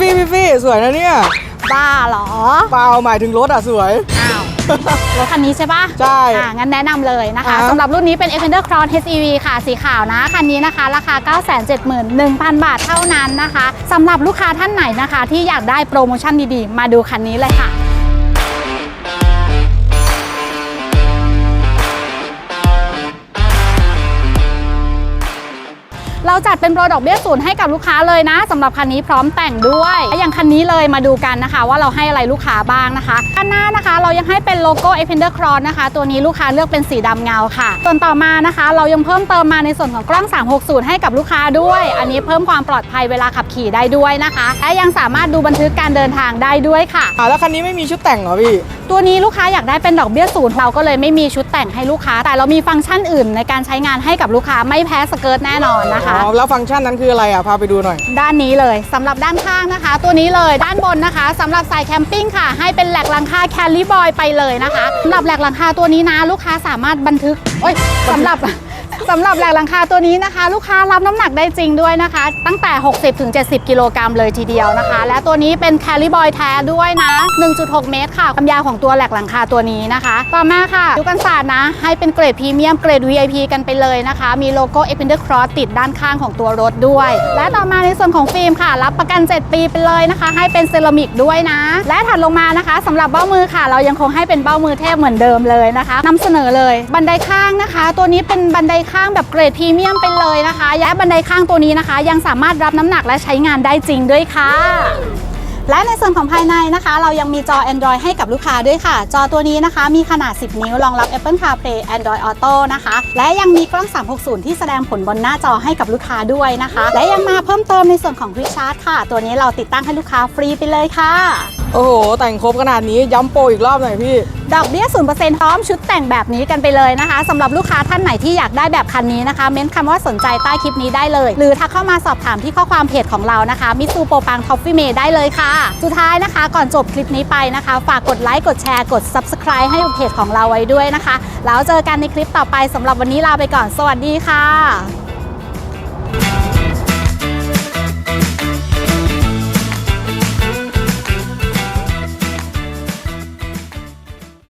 พี่ฟี่พี่ฟี่สวยนะเนี่ยบ้าเหรอ เปล่าหมายถึงรถอะสวย อ้าว รถคันนี้ใช่ปะใช่อ่างั้นแนะนำเลยนะคะอ่า สำหรับรุ่นนี้เป็น Defender Cross HEV ค่ะ สีขาวนะ คันนี้นะคะ ราคา 971,000 บาทเท่านั้นนะคะสำหรับลูกค้าท่านไหนนะคะ ที่อยากได้โปรโมชั่นดีๆ มาดูคันนี้เลยค่ะ เราจัดเป็นโปรดอกเบี้ยศูนย์ให้กับลูกค้าเลยนะสำหรับคันนี้พร้อมแต่งด้วยและอย่างคันนี้เลยมาดูกันนะคะ ว่าเราให้อะไรลูกค้าบ้างนะคะด้านหน้านะคะ เรายังให้เป็นโลโก้ a p e n d e r Cross นะคะ ตัวนี้ลูกค้าเลือกเป็นสีดำเงาค่ะ ส่วนต่อมานะคะ เรายังเพิ่มเติมมาในส่วนของกล้อง 360 ให้กับลูกค้าด้วย อันนี้เพิ่มความปลอดภัยเวลาขับขี่ได้ด้วยนะคะและยังสามารถดูบันทึกการเดินทางได้ด้วยค่ะอ่าแล้วคันนี้ไม่มีชุดแต่งเหรอพี่ตัวนี้ลูกค้าอยากได้เป็นดอกเบี้ยศูนย์เราก็เลยไม่มีชุดแต่งให้ลูกค้า แต่เรามีฟังก์ชันอื่นในการใช้งานให้กับลูกค้าไม่แพ้สเกิร์ตแน่นอนนะคะอ๋อแล้วฟังก์ชันนั้นคืออะไรอะ พาไปดูหน่อย ด้านนี้เลยสำหรับด้านข้างนะคะ ตัวนี้เลยด้านบนนะคะสำหรับสายแคมปิ้งค่ะ ให้เป็นแหลกหลังคาแคลรี่บอยไปเลยนะคะสำหรับแหลกหลังคาตัวนี้นะลูกค้าสามารถบันทึกโอ้ยสำหรับ สำหรับแหลกหลังคาตัวนี้นะคะ ลูกค้ารับน้ำหนักได้จริงด้วยนะคะ ตั้งแต่ 60-70 กิโลกรัมเลยทีเดียวนะคะ และตัวนี้เป็นแคลิบอยแท้ด้วยนะ 1.6 เมตรค่ะความยาวของตัวแหลกหลังคาตัวนี้นะคะ ต่อมาค่ะดูกันศาสตร์นะ ให้เป็นเกรดพรีเมียมเกรด VIP กันไปเลยนะคะ มีโลโก้ e p e n d e r Cross ติดด้านข้างของตัวรถด้วย และต่อมาในส่วนของฟิล์มค่ะ รับประกัน 7 ปีไปเลยนะคะ ให้เป็นเซรามิกด้วยนะ และถัดลงมานะคะสำหรับเบ้ามือค่ะ เรายังคงให้เป็นเบ้ามือเทพเหมือนเดิมเลยนะคะนำเสนอเลยบันไดข้างนะคะ ตัวนี้เป็นบันไดข้างข้างแบบเกรดพรีเมียมไปเลยนะคะและบันไดข้างตัวนี้นะคะ ยังสามารถรับน้ำหนักและใช้งานได้จริงด้วยค่ะ และในส่วนของภายในนะคะ เรายังมีจอ Android ให้กับลูกค้าด้วยค่ะ จอตัวนี้นะคะ มีขนาด 10 นิ้วรองรับ Apple CarPlay Android Auto นะคะ และยังมีกล้อง 360 ที่แสดงผลบนหน้าจอให้กับลูกค้าด้วยนะคะ และยังมาเพิ่มเติมในส่วนของ Quick Charge ค่ะ ตัวนี้เราติดตั้งให้ลูกค้าฟรีไปเลยค่ะ โอ้โห แต่งครบขนาดนี้ย้ำโปรอีกรอบหน่อยพี่ ดอกเบี้ย 0%พร้อมชุดแต่งแบบนี้กันไปเลยนะคะสำหรับลูกค้าท่านไหนที่อยากได้แบบคันนี้นะคะ เม้นคำว่าสนใจใต้คลิปนี้ได้เลย หรือทักเข้ามาสอบถามที่ข้อความเพจของเรานะคะมิซูโปปังทอฟฟี่เมได้เลยค่ะ สุดท้ายนะคะ ก่อนจบคลิปนี้ไปนะคะ ฝากกดไลค์กดแชร์กด subscribe ให้เพจของเราไว้ด้วยนะคะ แล้วเจอกันในคลิปต่อไปสำหรับวันนี้ลาไปก่อน สวัสดีค่ะ